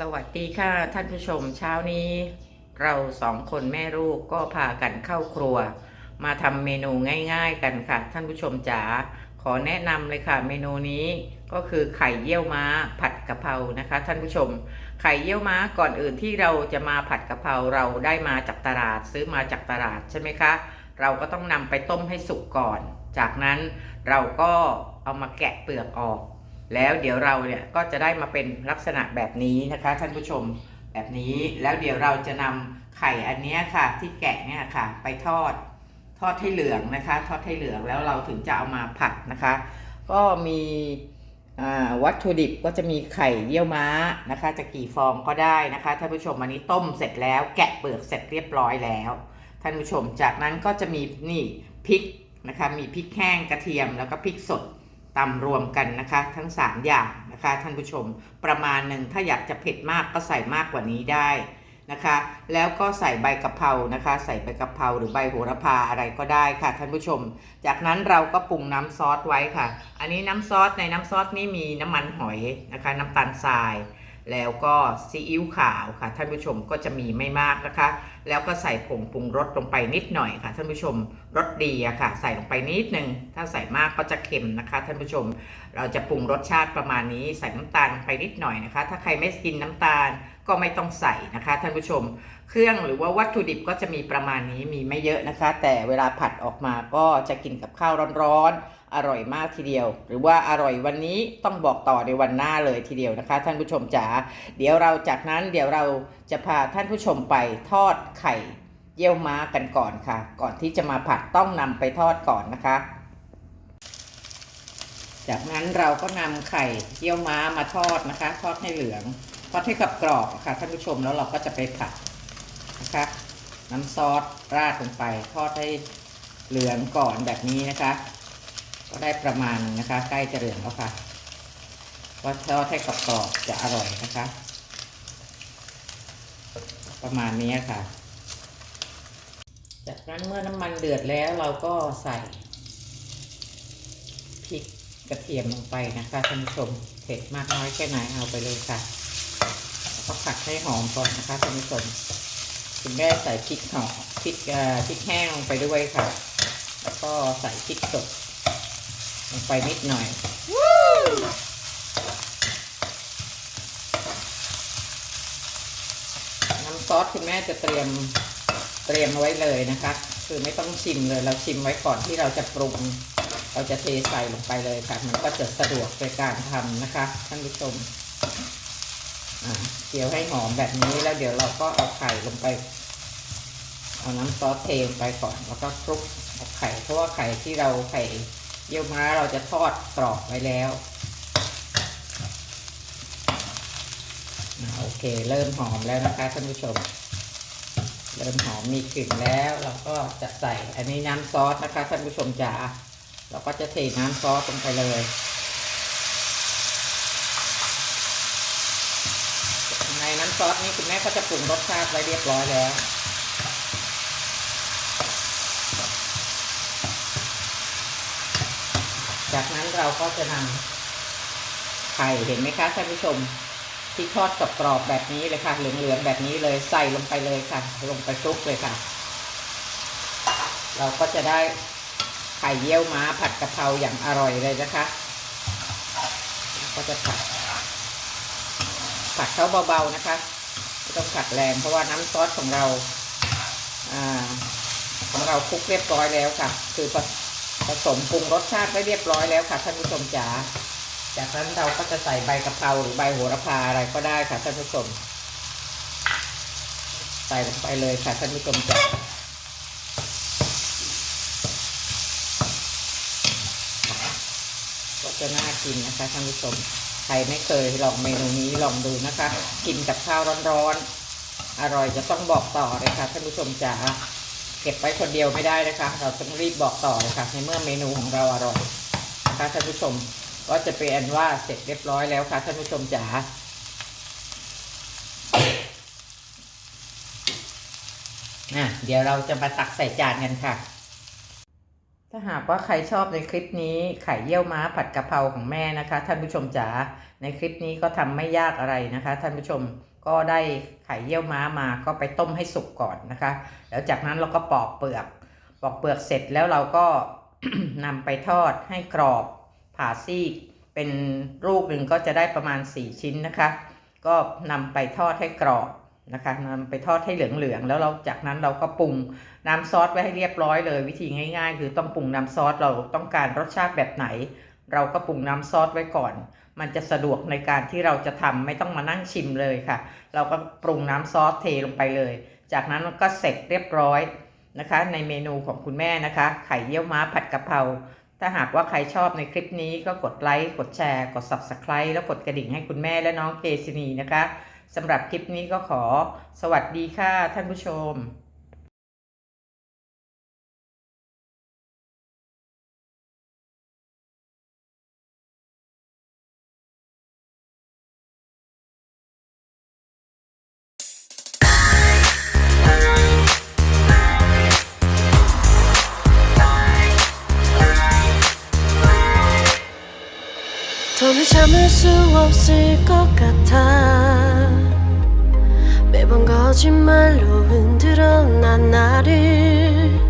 สวัสดีค่ะท่านผู้ชมเช้านี้ เราสองคนแม่ลูกก็พากันเข้าครัว มาทำเมนูง่าย ๆ กันค่ะ ท่านผู้ชมจ๋าขอแนะนำเลยค่ะ เมนูนี้ก็คือไข่เยี่ยวม้าผัดกะเพรานะคะ ท่านผู้ชม ไข่เยี่ยวม้าก่อนอื่นที่เราจะมาผัดกะเพราเราได้มาจากตลาดซื้อมาจากตลาดใช่ไหมคะ เราก็ต้องนำไปต้มให้สุกก่อน จากนั้นเราก็เอามาแกะเปลือกออก แล้วเดี๋ยวเราเนี่ยก็จะได้มาเป็นลักษณะแบบนี้นะคะท่านผู้ชมแบบนี้แล้วเดี๋ยวเราจะนำไข่อันนี้ค่ะที่แกะเนี่ยค่ะ ไปทอดทอดให้เหลืองนะคะ ทอดให้เหลืองแล้วเราถึงจะเอามาผัดนะคะ ก็มีวัตถุดิบก็จะมีไข่เยี่ยวม้านะคะ จะกี่ฟองก็ได้นะคะท่านผู้ชมอันนี้ต้มเสร็จแล้วแกะเปลือกเสร็จเรียบร้อยแล้วท่านผู้ชมจากนั้นก็จะมีนี่พริกนะคะมีพริกแห้งกระเทียมแล้วก็พริกสด ตำรวมกันนะคะ ทั้ง 3 อย่างนะคะ ท่านผู้ชมประมาณหนึ่งถ้าอยากจะเผ็ดมากก็ใส่มากกว่านี้ได้นะคะ แล้วก็ใส่ใบกะเพรานะคะ ใส่ใบกะเพราหรือใบโหระพาอะไรก็ได้ค่ะ ท่านผู้ชม จากนั้นเราก็ปรุงน้ำซอสไว้ค่ะ อันนี้น้ำซอสในน้ำซอสนี่มีน้ำมันหอยนะคะ น้ำตาลทราย แล้วก็ซีอิ๊วขาวค่ะ ท่านผู้ชมก็จะมีไม่มากนะคะ แล้วก็ใส่ผงปรุงรสลงไปนิดหน่อยค่ะ ท่านผู้ชมรสดีอะค่ะ ใส่ลงไปนิดนึง ถ้าใส่มากก็จะเค็มนะคะ ท่านผู้ชม เราจะปรุงรสชาติประมาณนี้ใส่น้ำตาลลงไปนิดหน่อยนะคะ ถ้าใครไม่กินน้ำตาล ก็ไม่ต้องใส่นะคะ ท่านผู้ชม เครื่องหรือว่าวัตถุดิบก็จะมีประมาณนี้มีไม่เยอะนะคะ แต่เวลาผัดออกมาก็จะกินกับข้าวร้อนๆอร่อยมากทีเดียว หรือว่าอร่อยวันนี้ต้องบอกต่อในวันหน้าเลยทีเดียวนะคะ ท่านผู้ชมจ๋าเดี๋ยวเราจากนั้นเดี๋ยวเราจะพาท่านผู้ชมไปทอดไข่เยี่ยวม้ากันก่อนค่ะ ก่อนที่จะมาผัดต้องนำไปทอดก่อนนะคะ จากนั้นเราก็นำไข่เยี่ยวม้ามาทอดนะคะ ทอดให้เหลือง ทอดให้กับกรอบค่ะท่านผู้ชมแล้วเราก็จะไปผัดนะคะน้ำซอสราดลงไปทอดให้เหลืองก่อนแบบนี้นะคะ ก็ได้ประมาณนะคะ ใกล้จะเหลืองแล้วค่ะว่าทอดให้กรอบจะอร่อยนะคะ ประมาณนี้ค่ะ จากนั้นเมื่อน้ำมันเดือดแล้วเราก็ใส่พริกกระเทียมลงไปนะคะท่านผู้ชมเผ็ดมากน้อยแค่ไหนเอาไปเลยค่ะ ผัดให้หอมก่อนนะคะท่านผู้ชมคุณแม่ใส่พริกหอมพริกเอ่อพริกแห้งลงไปด้วยค่ะ แล้วก็ใส่พริกสดลงไปนิดหน่อยน้ำซอสคุณแม่จะเตรียมเตรียมไว้เลยนะคะ คือไม่ต้องชิมเลยเราชิมไว้ก่อนที่เราจะปรุง เราจะเทใส่ลงไปเลยค่ะ มันก็จะสะดวกในการทำนะคะท่านผู้ชม เคี่ยวให้หอมแบบนี้แล้วเดี๋ยวเราก็เอาไข่ลงไป เอาน้ำซอสเทลงไปก่อนแล้วก็คลุกเอาไข่ เพราะว่าไข่ที่เราไข่เยี่ยวม้าเราจะทอดกรอบไว้แล้วโอเค เริ่มหอมแล้วนะคะท่านผู้ชม เริ่มหอมมีกลิ่นแล้วเราก็จะใส่อันนี้น้ำซอสนะคะท่านผู้ชมจ๋าเราก็จะเทน้ำซอสลงไปเลย ในน้ำซอสนี้คุณแม่ก็จะปรุงรสชาติไว้เรียบร้อยแล้ว จากนั้นเราก็จะนำไข่เห็นไหมคะท่านผู้ชมที่ทอดกรอบแบบนี้เลยค่ะ เหลืองๆแบบนี้เลยใส่ลงไปเลยค่ะ ลงไปคลุกเลยค่ะ เราก็จะได้ไข่เยี่ยวม้าผัดกะเพราอย่างอร่อยเลยนะคะ ก็จะผัด ผัดเขาเบาๆนะคะไม่ต้องผัดแรงเพราะว่าน้ำซอสของเราอ่าของเราคลุกเรียบร้อยแล้วค่ะ คือผสมปรุงรสชาติไว้เรียบร้อยแล้วค่ะท่านผู้ชมจ๋าจากนั้นเราก็จะใส่ใบกะเพราหรือใบโหระพาอะไรก็ได้ค่ะท่านผู้ชมใส่ลงไปเลยค่ะท่านผู้ชมจ้ะก็จะน่ากินนะคะท่านผู้ชม ใครไม่เคยลองเมนูนี้ลองดูนะคะ กินกับข้าวร้อนๆ อร่อยจะต้องบอกต่อเลยค่ะท่านผู้ชมจ๋าเก็บไว้คนเดียวไม่ได้นะคะ เราต้องรีบบอกต่อเลยค่ะในเมื่อเมนูของเราอร่อยนะคะท่านผู้ชมก็จะเป็นอันว่าเสร็จเรียบร้อยแล้วค่ะท่านผู้ชมจ๋าอะเดี๋ยวเราจะมาตักใส่จานกันค่ะ ถ้าหากว่าใครชอบในคลิปนี้ไข่เยี่ยวม้าผัดกะเพราของแม่นะคะ ท่านผู้ชมจ๋าในคลิปนี้ก็ทำไม่ยากอะไรนะคะ ท่านผู้ชมก็ได้ไข่เยี่ยวม้ามาก็ไปต้มให้สุกก่อนนะคะ แล้วจากนั้นเราก็ปอกเปลือกปอกเปลือกเสร็จแล้วเราก็นำไปทอดให้กรอบผ่าซีกเป็นลูกหนึ่งก็จะได้ประมาณ 4 ชิ้นนะคะ ก็นำไปทอดให้กรอบ นะคะนำไปทอดให้เหลืองๆแล้วเราจากนั้นเราก็ปรุงน้ำซอสไว้ให้เรียบร้อยเลย วิธีง่าย ๆ คือต้องปรุงน้ำซอสเราต้องการรสชาติแบบไหน เราก็ปรุงน้ำซอสไว้ก่อน มันจะสะดวกในการที่เราจะทำไม่ต้องมานั่งชิมเลยค่ะ เราก็ปรุงน้ำซอสเทลงไปเลย จากนั้นก็เสร็จเรียบร้อยนะคะ ในเมนูของคุณแม่นะคะ ไข่เยี่ยวม้าผัดกะเพราถ้าหากว่าใครชอบในคลิปนี้ก็กดไลค์กดแชร์ กด Subscribe แล้วกดกระดิ่งให้คุณแม่และน้องเกซินีนะคะ สำหรับคลิปนี้ก็ขอสวัสดีค่ะท่านผู้ชม 더는 참을 수 없을 것 같아 매번 거짓말로 흔들어 난 나를.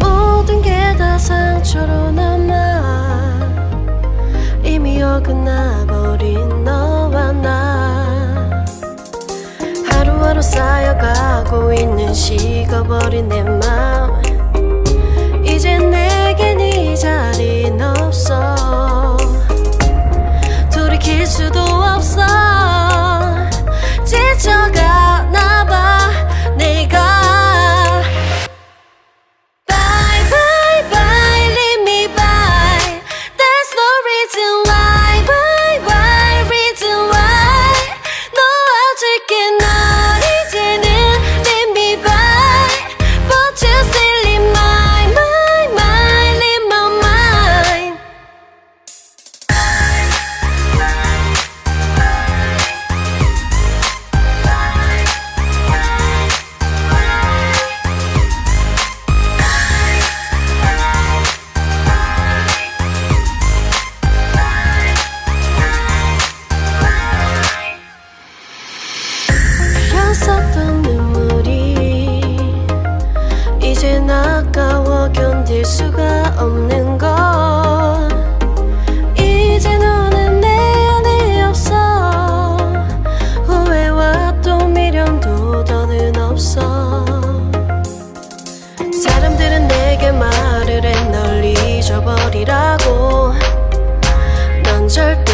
모든 게 다 상처로 남아 이미 어긋나버린 너와 나. 하루하루 쌓여가고 있는 식어버린 내 마음. 이제 내겐 이 자린 없어. 돌이킬 수도 없어. 절대